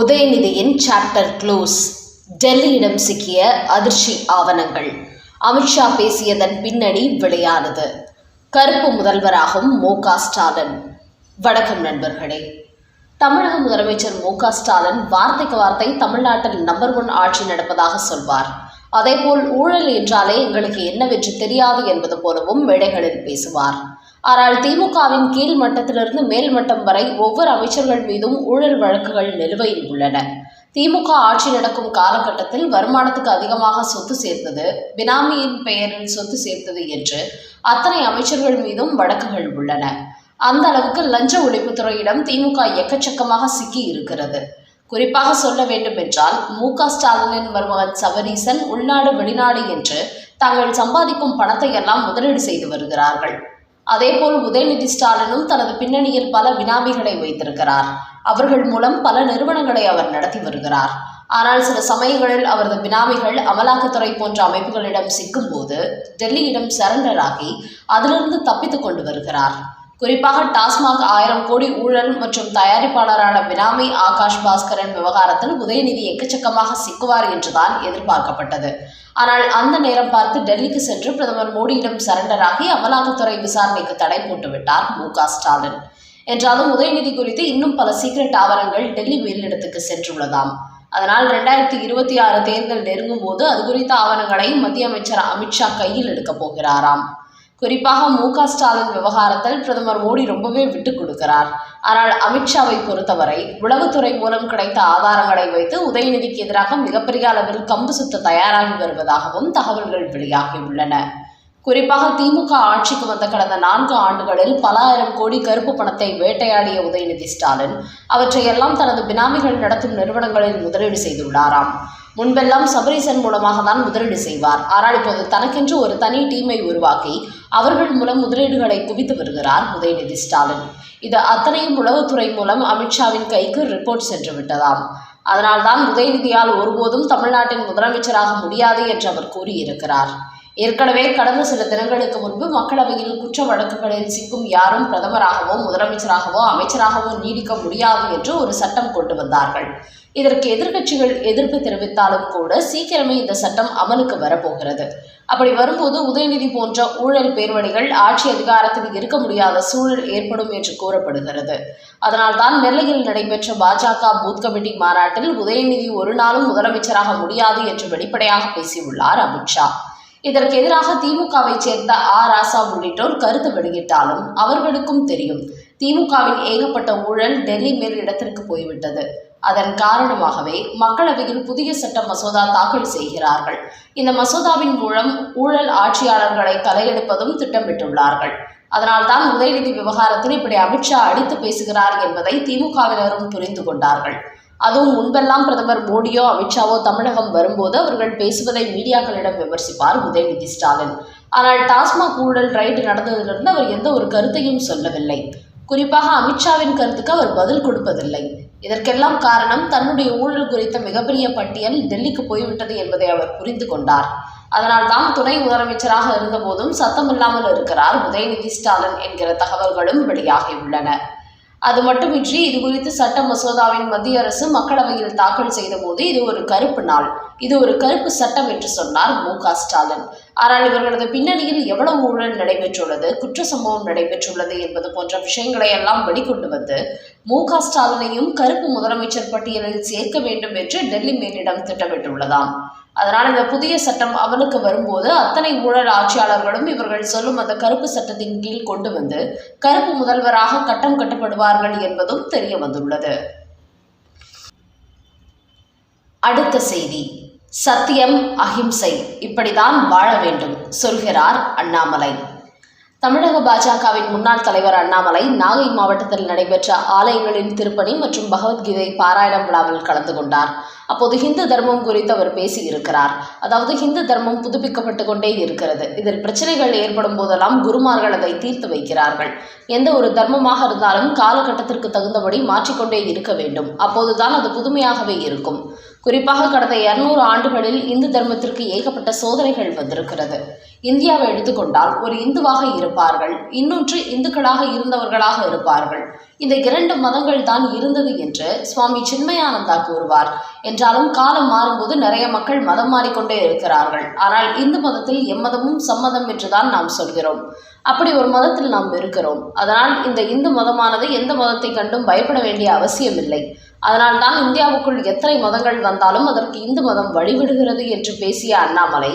உதயநிதியின் chapter close டெல்லியிடம் சிக்கிய அதிர்ச்சி ஆவணங்கள். அமித்ஷா பேசியதன் பின்னணி வெளியானது கருப்பு முதல்வராகும் மு க ஸ்டாலின். வணக்கம் நண்பர்களே. தமிழக முதலமைச்சர் மு க ஸ்டாலின் வார்த்தைக்கு வார்த்தை தமிழ்நாட்டில் நம்பர் ஒன் ஆட்சி நடப்பதாக சொல்வார். அதேபோல் ஊழல் என்றாலே எங்களுக்கு என்னவென்று தெரியாது என்பது போலவும் மேடைகளில் பேசுவார். ஆனால் திமுகவின் கீழ் மட்டத்திலிருந்து மேல் மட்டம் வரை ஒவ்வொரு அமைச்சர்கள் மீதும் ஊழல் வழக்குகள் நிலுவையில் உள்ளன. திமுக ஆட்சி நடக்கும் காலகட்டத்தில் வருமானத்துக்கு அதிகமாக சொத்து சேர்த்தது பினாமியின் பெயரில் சொத்து சேர்த்தது என்று அத்தனை அமைச்சர்கள் மீதும் வழக்குகள் உள்ளன. அந்த அளவுக்கு லஞ்ச ஒழிப்புத்துறையிடம் திமுக எக்கச்சக்கமாக சிக்கி இருக்கிறது. குறிப்பாக சொல்ல வேண்டும் என்றால் மு க ஸ்டாலினின் மருமகன் சவரீசன் உள்நாடு வெளிநாடு என்று தாங்கள் சம்பாதிக்கும் பணத்தை எல்லாம் முதலீடு செய்து வருகிறார்கள். அதேபோல் உதயநிதி ஸ்டாலினும் தனது பின்னணியில் பல வினாமிகளை வைத்திருக்கிறார். அவர்கள் மூலம் பல நிறுவனங்களை அவர் நடத்தி வருகிறார். ஆனால் சில சமயங்களில் அவரது பினாமிகள் அமலாக்கத்துறை போன்ற அமைப்புகளிடம் சிக்கும்போது டெல்லியிடம் சரண்டர் ஆகி அதிலிருந்து தப்பித்துக் கொண்டு வருகிறார். குறிப்பாக டாஸ்மாக் ஆயிரம் கோடி ஊழல் மற்றும் தயாரிப்பாளரான பினாமி ஆகாஷ் பாஸ்கரன் விவகாரத்தில் உதயநிதி எக்கச்சக்கமாக சிக்குவார் என்றுதான் எதிர்பார்க்கப்பட்டது. ஆனால் அந்த நேரம் பார்த்து டெல்லிக்கு சென்று பிரதமர் மோடியிடம் சரண்டராகி அமலாக்கத்துறை விசாரணைக்கு தடை போட்டுவிட்டார் மு க ஸ்டாலின். என்றாலும் உதயநிதி குறித்து இன்னும் பல சீக்ரெட் ஆவணங்கள் டெல்லி மேலிடத்துக்கு சென்றுள்ளதாம். அதனால் ரெண்டாயிரத்தி இருபத்தி ஆறு தேர்தல் நெருங்கும் போது அது குறித்த ஆவணங்களை மத்திய அமைச்சர் அமித்ஷா கையில் எடுக்கப் போகிறாராம். குறிப்பாக மு க ஸ்டாலின் விவகாரத்தில் பிரதமர் மோடி ரொம்பவே விட்டு கொடுக்கிறார். ஆனால் அமித்ஷாவை பொறுத்தவரை உளவுத்துறை மூலம் கிடைத்த ஆதாரங்களை வைத்து உதயநிதிக்கு எதிராக மிகப்பெரிய அளவில் கம்பு சுத்த தயாராகி வருவதாகவும் தகவல்கள் வெளியாகியுள்ளன குறிப்பாக திமுக ஆட்சிக்கு வந்த கடந்த நான்கு ஆண்டுகளில் பல ஆயிரம் கோடி கருப்பு பணத்தை வேட்டையாடிய உதயநிதி ஸ்டாலின் அவற்றையெல்லாம் தனது பினாமிகள் நடத்தும் நிறுவனங்களில் முதலீடு செய்துள்ளாராம். முன்பெல்லாம் சபரீசன் மூலமாக தான் முதலீடு செய்வார். ஆனால் இப்போது தனக்கென்று ஒரு தனி டீமை உருவாக்கி அவர்கள் மூலம் முதலீடுகளை குவித்து வருகிறார் உதயநிதி ஸ்டாலின். இது அத்தனையும் உளவுத்துறை மூலம் அமித்ஷாவின் கைக்கு ரிப்போர்ட் சென்று விட்டதாம். அதனால்தான் உதயநிதியால் ஒருபோதும் தமிழ்நாட்டின் முதலமைச்சராக முடியாது என்று அவர் கூறியிருக்கிறார். ஏற்கனவே கடந்த சில தினங்களுக்கு முன்பு மக்களவையில் குற்ற வழக்குகளில் சிக்கும் யாரும் பிரதமராகவோ முதலமைச்சராகவோ அமைச்சராகவோ நீடிக்க முடியாது என்று ஒரு சட்டம் கொண்டு வந்தார்கள். இதற்கு எதிர்க்கட்சிகள் எதிர்ப்பு தெரிவித்தாலும் கூட சீக்கிரமே இந்த சட்டம் அமலுக்கு வரப்போகிறது. அப்படி வரும்போது உதயநிதி போன்ற ஊழல் பேர்வழிகள் ஆட்சி அதிகாரத்தில் இருக்க முடியாத சூழல் ஏற்படும் என்று கூறப்படுகிறது. அதனால்தான் நெல்லையில் நடைபெற்ற பாஜக பூத் கமிட்டி மாநாட்டில் உதயநிதி ஒரு நாளும் முதலமைச்சராக முடியாது என்று வெளிப்படையாக பேசியுள்ளார் அமித்ஷா. இதற்கு எதிராக திமுகவை சேர்ந்த ஆ. ராசா உள்ளிட்டோர் கருத்து வெளியிட்டாலும் அவர்களுக்கும் தெரியும். திமுகவின் ஏகப்பட்ட ஊழல் டெல்லி மேல் இடத்திற்கு போய்விட்டது. அதன் காரணமாகவே மக்களவையில் புதிய சட்ட மசோதா தாக்கல் செய்கிறார்கள். இந்த மசோதாவின் மூலம் ஊழல் ஆட்சியாளர்களை தலையெடுப்பதும் திட்டமிட்டுள்ளார்கள். அதனால்தான் உதயநிதி விவகாரத்தில் இப்படி அமித்ஷா அடித்து பேசுகிறார் என்பதை திமுகவினரும் புரிந்து கொண்டார்கள். அதுவும் முன்பெல்லாம் பிரதமர் மோடியோ அமித்ஷாவோ தமிழகம் வரும்போது அவர்கள் பேசுவதை மீடியாக்களிடம் விமர்சிப்பார் உதயநிதி ஸ்டாலின். ஆனால் டாஸ்மாக் ஊழல் ரைடு நடந்ததிலிருந்து அவர் எந்த ஒரு கருத்தையும் சொல்லவில்லை. குறிப்பாக அமித்ஷாவின் கருத்துக்கு அவர் பதில் கொடுப்பதில்லை. இதற்கெல்லாம் காரணம் தன்னுடைய ஊழல் குறித்த மிகப்பெரிய பட்டியல் டெல்லிக்கு போய்விட்டது என்பதை அவர் புரிந்து கொண்டார். அதனால்தான் துணை முதலமைச்சராக இருந்தபோதும் சத்தமில்லாமல் இருக்கிறார் உதயநிதி ஸ்டாலின் என்கிற தகவல்களும் வெளியாகியுள்ளன. அது மட்டுமின்றி இது குறித்து சட்ட மசோதாவின் மத்திய அரசு மக்களவையில் தாக்கல் செய்தபோது இது ஒரு கருப்பு நாள். இது ஒரு கருப்பு சட்டம் என்று சொன்னார் மு க ஸ்டாலின். ஆனால் இவர்களது பின்னணியில் எவ்வளவு ஊழல் நடைபெற்றுள்ளது குற்ற சம்பவம் நடைபெற்றுள்ளது என்பது போன்ற விஷயங்களை எல்லாம் வெளிக்கொண்டு வந்து மு க ஸ்டாலினையும் கருப்பு முதலமைச்சர் பட்டியலில் சேர்க்க வேண்டும் என்று டெல்லி மேலிடம் திட்டமிட்டுள்ளதாம். அதனால் இந்த புதிய சட்டம் அமலுக்கு வரும்போது அத்தனை ஊழல் ஆட்சியாளர்களும் இவர்கள் சொல்லும் அந்த கருப்பு சட்டத்தின் கீழ் கொண்டு வந்து கருப்பு முதல்வராக கட்டம் கட்டப்படுவார்கள் என்பதும் தெரிய வந்துள்ளது. அடுத்த செய்தி. சத்தியம் அஹிம்சை இப்படிதான் வாழ வேண்டும் சொல்கிறார் அண்ணாமலை. தமிழக பாஜகவின் முன்னாள் தலைவர் அண்ணாமலை நாகை மாவட்டத்தில் நடைபெற்ற ஆலயங்களின் திருப்பணி மற்றும் பகவத்கீதை பாராயணம் விழாவில் கலந்து கொண்டார். அப்போது ஹிந்து தர்மம் குறித்து அவர் பேசியிருக்கிறார். அதாவது ஹிந்து தர்மம் புதுப்பிக்கப்பட்டு கொண்டே இருக்கிறது. இதில் பிரச்சனைகள் ஏற்படும் போதெல்லாம் குருமார்கள் அதை தீர்த்து வைக்கிறார்கள். எந்த ஒரு தர்மமாக இருந்தாலும் காலகட்டத்திற்கு தகுந்தபடி மாற்றிக்கொண்டே இருக்க வேண்டும். அப்போதுதான் அது புதுமையாகவே இருக்கும். குறிப்பாக கடந்த இருநூறு ஆண்டுகளில் இந்து தர்மத்திற்கு ஏகப்பட்ட சோதனைகள் வந்திருக்கிறது. இந்தியாவை எடுத்துக்கொண்டால் ஒரு இந்துவாக இருப்பார்கள். இன்னொன்று இந்துக்களாக இருந்தவர்களாக இருப்பார்கள். இந்த இரண்டு மதங்கள் தான் இருந்தது என்று சுவாமி சின்மயானந்தா கூறுவார். என்றாலும் காலம் மாறும்போது நிறைய மக்கள் மதம் மாறிக்கொண்டே இருக்கிறார்கள். ஆனால் இந்து மதத்தில் எம்மதமும் சம்மதம் என்றுதான் நாம் சொல்கிறோம். அப்படி ஒரு மதத்தில் நாம் இருக்கிறோம். அதனால் இந்த இந்து மதமானது எந்த மதத்தை கண்டும் பயப்பட வேண்டிய அவசியமில்லை. அதனால் தான் இந்தியாவுக்குள் எத்தனை மதங்கள் வந்தாலும் அதற்கு இந்து மதம் வழிவிடுகிறது என்று பேசிய அண்ணாமலை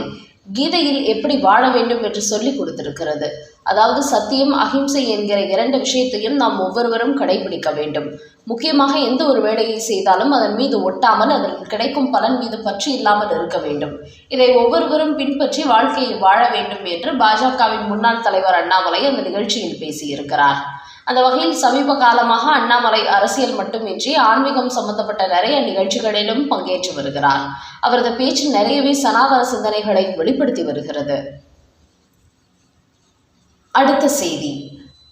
கீதையில் எப்படி வாழ வேண்டும் என்று சொல்லிக் கொடுத்திருக்கிறது. அதாவது சத்தியம் அகிம்சை என்கிற இரண்டு விஷயத்தையும் நாம் ஒவ்வொருவரும் கடைபிடிக்க வேண்டும். முக்கியமாக எந்த ஒரு வேலையை செய்தாலும் அதன் மீது ஒட்டாமல் அதில் கிடைக்கும் பலன் மீது பற்றி இல்லாமல் இருக்க வேண்டும். இதை ஒவ்வொருவரும் பின்பற்றி வாழ்க்கையை வாழ வேண்டும் என்று பாஜகவின் முன்னாள் தலைவர் அண்ணாமலை அந்த நிகழ்ச்சியில் பேசியிருக்கிறார். அந்த வகையில் சமீப காலமாக அண்ணாமலை அரசியல் மட்டுமின்றி ஆன்மீகம் சம்பந்தப்பட்ட நிறைய நிகழ்ச்சிகளிலும் பங்கேற்று வருகிறார். அவரது பேச்சு நிறையவே சனாதன சிந்தனைகளை வெளிப்படுத்தி வருகிறது. அடுத்த செய்தி.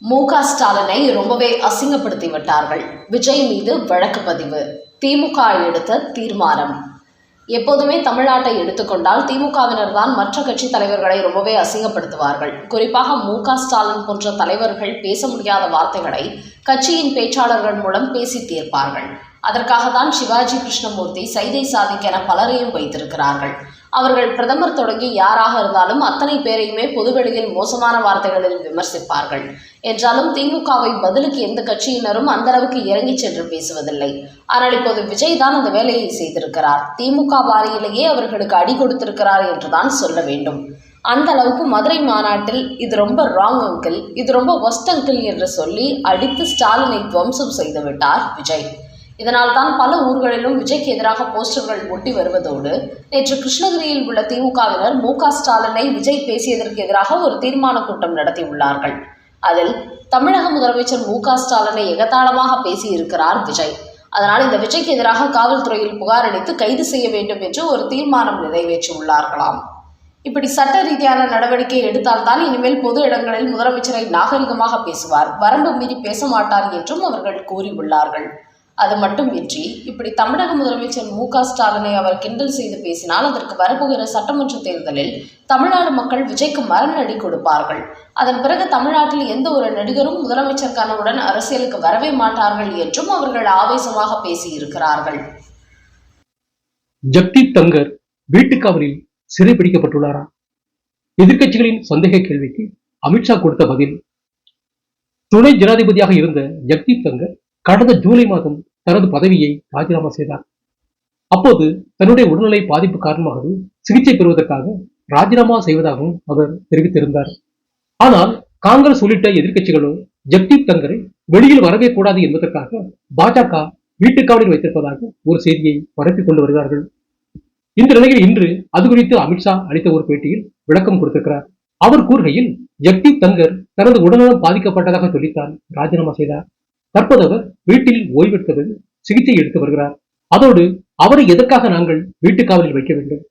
மு க ஸ்டாலினை ரொம்பவே அசிங்கப்படுத்தி விட்டார்கள். விஜய் மீது வழக்கு பதிவு. திமுக எடுத்த தீர்மானம். எப்போதுமே தமிழ்நாட்டை எடுத்துக்கொண்டால் திமுகவினர் தான் மற்ற கட்சி தலைவர்களை ரொம்பவே அசிங்கப்படுத்துவார்கள். குறிப்பாக மு க ஸ்டாலின் போன்ற தலைவர்கள் பேச முடியாத வார்த்தைகளை கட்சியின் பேச்சாளர்கள் மூலம் பேசி தீர்ப்பார்கள். அதற்காக தான் சிவாஜி கிருஷ்ணமூர்த்தி சைதை சாதிக் என பலரையும் வைத்திருக்கிறார்கள். அவர்கள் பிரதமர் தொடங்கி யாராக இருந்தாலும் அத்தனை பேரையுமே பொதுவெளியில் மோசமான வார்த்தைகளில் விமர்சிப்பார்கள். என்றாலும் திமுகவை பதிலுக்கு எந்த கட்சியினரும் அந்த அளவுக்கு இறங்கி சென்று பேசுவதில்லை. ஆனால் இப்போது விஜய் தான் அந்த வேலையை செய்திருக்கிறார். திமுக வாரியிலேயே அவர்களுக்கு அடி கொடுத்திருக்கிறார் என்றுதான் சொல்ல வேண்டும். அந்த அளவுக்கு மதுரை மாநாட்டில் இது ரொம்ப ராங் அங்கிள் இது ரொம்ப ஒஸ்ட் அங்கிள் என்று சொல்லி அடித்து ஸ்டாலினை துவம்சம் செய்துவிட்டார் விஜய். இதனால் தான் பல ஊர்களிலும் விஜய்க்கு எதிராக போஸ்டர்கள் ஒட்டி வருவதோடு நேற்று கிருஷ்ணகிரியில் உள்ள திமுகவினர் மு க ஸ்டாலினை விஜய் பேசியதற்கு எதிராக ஒரு தீர்மான கூட்டம் நடத்தியுள்ளார்கள். அதில் தமிழக முதலமைச்சர் மு க ஸ்டாலினை எகத்தாளமாக பேசியிருக்கிறார் விஜய். அதனால் இந்த விஜய்க்கு எதிராக காவல்துறையில் புகார் அளித்து கைது செய்ய வேண்டும் என்று ஒரு தீர்மானம் நிறைவேற்றியுள்ளார்களாம். இப்படி சட்ட ரீதியான நடவடிக்கை எடுத்தால்தான் இனிமேல் பொது இடங்களில் முதலமைச்சரை நாகரிகமாக பேசுவார். வரம்பு மீறி பேச மாட்டார் என்றும் அவர்கள் கூறியுள்ளார்கள். அது மட்டுமின்றி இப்படி தமிழக முதலமைச்சர் மு க ஸ்டாலினை அவர் கிண்டல் செய்து பேசினால் அதற்கு வரப்போகிற சட்டமன்ற தேர்தலில் தமிழ்நாடு மக்கள் விஜய்க்கு மரணடி கொடுப்பார்கள். அதன் பிறகு தமிழ்நாட்டில் எந்த ஒரு நடிகரும் முதலமைச்சர் கனவுடன் அரசியலுக்கு வரவே மாட்டார்கள் என்றும் அவர்கள் ஆவேசமாக பேசியிருக்கிறார்கள். ஜக்தீப் தங்கர் வீட்டுக்காவலில் சிறைபிடிக்கப்பட்டுள்ளாரா எதிர்க்கட்சிகளின் சந்தேக கேள்விக்கு அமித்ஷா கொடுத்த பதில் துணை ஜனாதிபதியாக இருந்த ஜக்தீப் தங்கர் கடந்த ஜூலை மாதம் தனது பதவியை ராஜினாமா செய்தார். அப்போது தன்னுடைய உடல்நிலை பாதிப்பு காரணமாகவே சிகிச்சை பெறுவதற்காக ராஜினாமா செய்வதாகவும் அவர் தெரிவித்திருந்தார். ஆனால் காங்கிரஸ் உள்ளிட்ட எதிர்க்கட்சிகளோ ஜக்தீப் தங்கரை வெளியில் வரவே கூடாது என்பதற்காக பாஜக வீட்டுக்காவலில் வைத்திருப்பதாக ஒரு செய்தியை பரப்பிக் கொண்டு வருகிறார்கள். இந்த நிலையில் இன்று அது குறித்து அமித்ஷா அளித்த ஒரு பேட்டியில் விளக்கம் கொடுத்திருக்கிறார். அவர் கூறுகையில் ஜக்தீப் தங்கர் தனது உடல்நலம் பாதிக்கப்பட்டதாக சொல்லித்தான் ராஜினாமா செய்தார். தற்போது அவர் வீட்டில் ஓய்வெடுத்தது சிகிச்சை எடுத்து வருகிறார். அதோடு அவரை எதற்காக நாங்கள் வீட்டுக்காவலில் வைக்க வேண்டும்?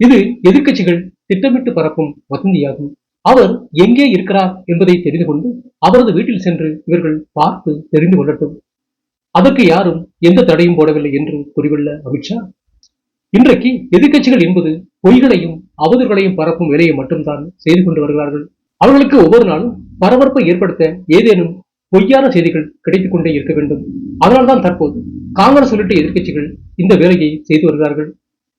இது எதிர்கட்சிகள் திட்டமிட்டு பரப்பும் வதந்தியாகும். அவர் எங்கே இருக்கிறார் என்பதை தெரிந்து கொண்டு அவரது வீட்டில் சென்று இவர்கள் பார்த்து தெரிந்து கொள்ளட்டும். அதற்கு யாரும் எந்த தடையும் போடவில்லை என்று கூறியுள்ள அமித்ஷா இன்றைக்கு எதிர்க்கட்சிகள் என்பது பொய்களையும் அவதூறுகளையும் பரப்பும் வேலையை மட்டும்தான் செய்து கொண்டு வருகிறார்கள். அவர்களுக்கு ஒவ்வொரு நாளும் பரபரப்பை ஏற்படுத்த ஏதேனும் பொய்யான செய்திகள் கிடைத்துக் கொண்டே இருக்க வேண்டும். அதனால்தான் தற்போது காங்கிரஸ் உள்ளிட்ட எதிர்க்கட்சிகள் இந்த வேலையை செய்து வருகிறார்கள்.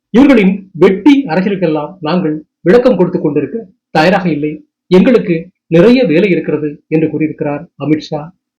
இவர்களின் வெட்டி அரசியலுக்கெல்லாம் நாங்கள் விளக்கம் கொடுத்துக் கொண்டிருக்க தயாராக இல்லை. எங்களுக்கு நிறைய வேலை இருக்கிறது என்று கூறியிருக்கிறார் அமித்ஷா.